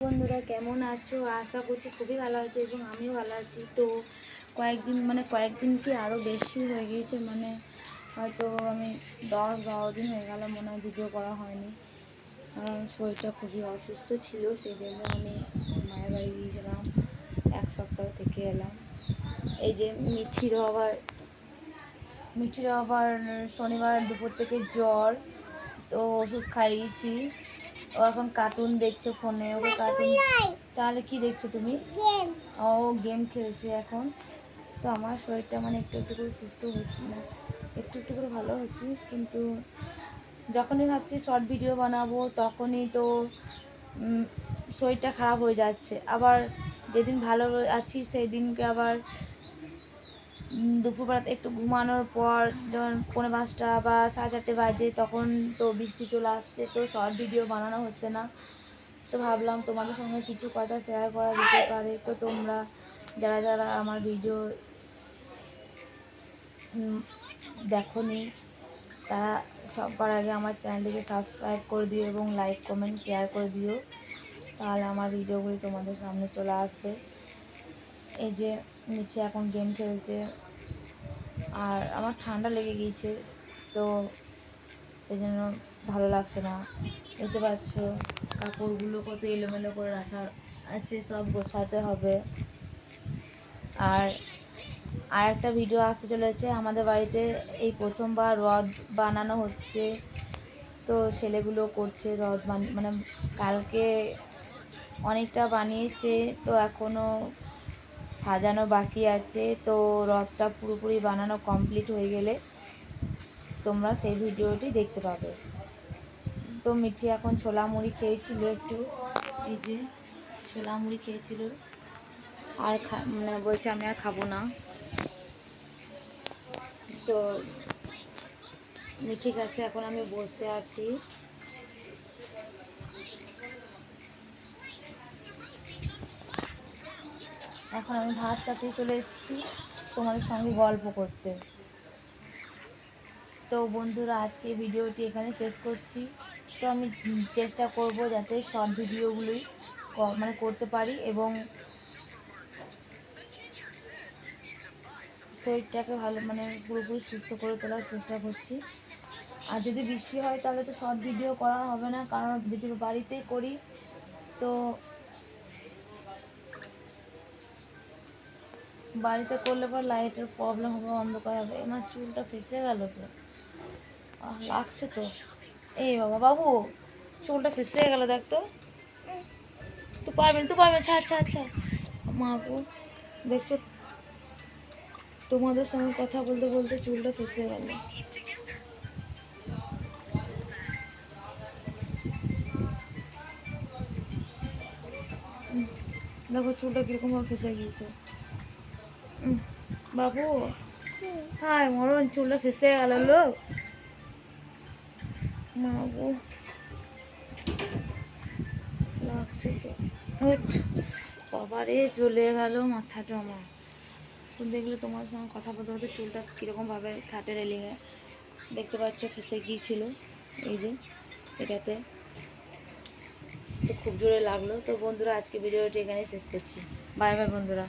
বন্ধুরা, কেমন আছো? আশা করছি খুবই ভালো আছো এবং আমিও ভালো আছি। তো কয়েকদিন মানে কয়েকদিন কি আরও বেশি হয়ে গিয়েছে? মানে হয়তো আমি দশ, বারো দিন হয়ে গেল, মনে হয় ভিডিও করা হয়নি। কারণ শরীরটা খুবই অসুস্থ ছিল সেই জন্য আমি মায়ের বাড়ি গিয়েছিলাম। এক সপ্তাহ থেকে এলাম। এই যে মিঠিরও আবার মিঠিরও আবার শনিবার দুপুর থেকে জ্বর, তো ওষুধ খাইয়েছি। ও এখন কার্টুন দেখছে ফোনে ওকে কার্টুন তাহলে কি দেখছ তুমি? ও গেম খেলছে এখন। তো আমার শরীরটা মানে একটু একটু করে সুস্থ হচ্ছে না একটু একটু করে ভালো হচ্ছে কিন্তু যখনই ভাবছি শর্ট ভিডিও বানাবো তখনই তো শরীরটা খারাপ হয়ে যাচ্ছে। আবার যেদিন ভালো আছি সেই দিনকে আবার উম, দুপুরবেলা একটু ঘুমানোর পর যখন পনেরো পাঁচটা বা সাড়ে চারটে বাজে তখন তো বৃষ্টি চলে আসছে তো শর্ট ভিডিও বানানো হচ্ছে না। তো ভাবলাম তোমাদের সঙ্গে কিছু কথা শেয়ার করা যেতে পারে। তো তোমরা যারা যারা আমার ভিডিও দেখো নি তারা সবার আগে আমার চ্যানেলটিকে সাবস্ক্রাইব করে দিও এবং লাইক কমেন্ট শেয়ার করে দিও। তাহলে আমার ভিডিওগুলি তোমাদের সামনে চলে আসবে। এই যে নিচে এখন গেম খেলছে। আর আমার ঠান্ডা লেগে গিয়েছে, তো সেই জন্য ভালো লাগছে না। দেখতে পাচ্ছ, কাপড়গুলো কত এলোমেলো করে রাখা আছে, সব গোছাতে হবে। আর আর একটা ভিডিও আসতে চলেছে, আমাদের বাড়িতে এই প্রথমবার রদ বানানো হচ্ছে। তো ছেলেগুলো করছে রদ মানে কালকে অনেকটা বানিয়েছে, তো এখনও সাজানো বাকি আছে তো রথটা পুরোপুরি বানানো কমপ্লিট হয়ে গেলে তোমরা সেই ভিডিওটি দেখতে পাবে। তো মিঠি এখন ছোলা মুড়ি খেয়েছিল একটু। এই যে ছোলা মুড়ি খেয়েছিল। আর মানে বলছে আমি আর খাব না। তো ঠিক আছে এখন আমি বসে আছি। এখন আমি ভাত চাপিয়ে চলে এসেছি তোমাদের সঙ্গে গল্প করতে। তো বন্ধুরা, আজকে ভিডিওটি এখানে শেষ করছি। তো আমি চেষ্টা করব যাতে সব ভিডিওগুলোই মানে করতে পারি এবং শরীরটাকে ভালো মানে পুরোপুরি সুস্থ করে তোলার চেষ্টা করছি। আর যদি বৃষ্টি হয় তাহলে তো শর্ট ভিডিও করা হবে না, কারণ যদি বাড়িতেই করি, তো বাড়িতে করলে পর লাইটের প্রবলেম হবে, অন্ধকার হবে। আমার চুলটা ফেসে গেল তো। লাগছে তো। এই বাবা, বাবু, চুলটা ফেসে গেল দেখ তো। তুই পারবেন তুই পারবেন ছাড় আচ্ছা আচ্ছা মা গো দেখছ? তোমাদের সঙ্গে কথা বলতে বলতে চুলটা ফেসে গেল। দেখো চুলটা কীরকম ভাবে ফেসে গিয়েছে। বাবু? হাই মরণ চুলটা ফেসে গেল লোক বাবু। লাগছে তো। বাবারে চলে গেল মাথাটা আমার দেখলে তোমার সঙ্গে কথা বলতে বলতে চুলটা কীরকমভাবে খাটে রেলিংয়ে দেখতে পাচ্ছ ফেসে গিয়েছিল। এই যে এটাতে। তো খুব জোরে লাগল। তো বন্ধুরা আজকে ভিডিওটি এখানে শেষ করছি। বাই বাই বন্ধুরা।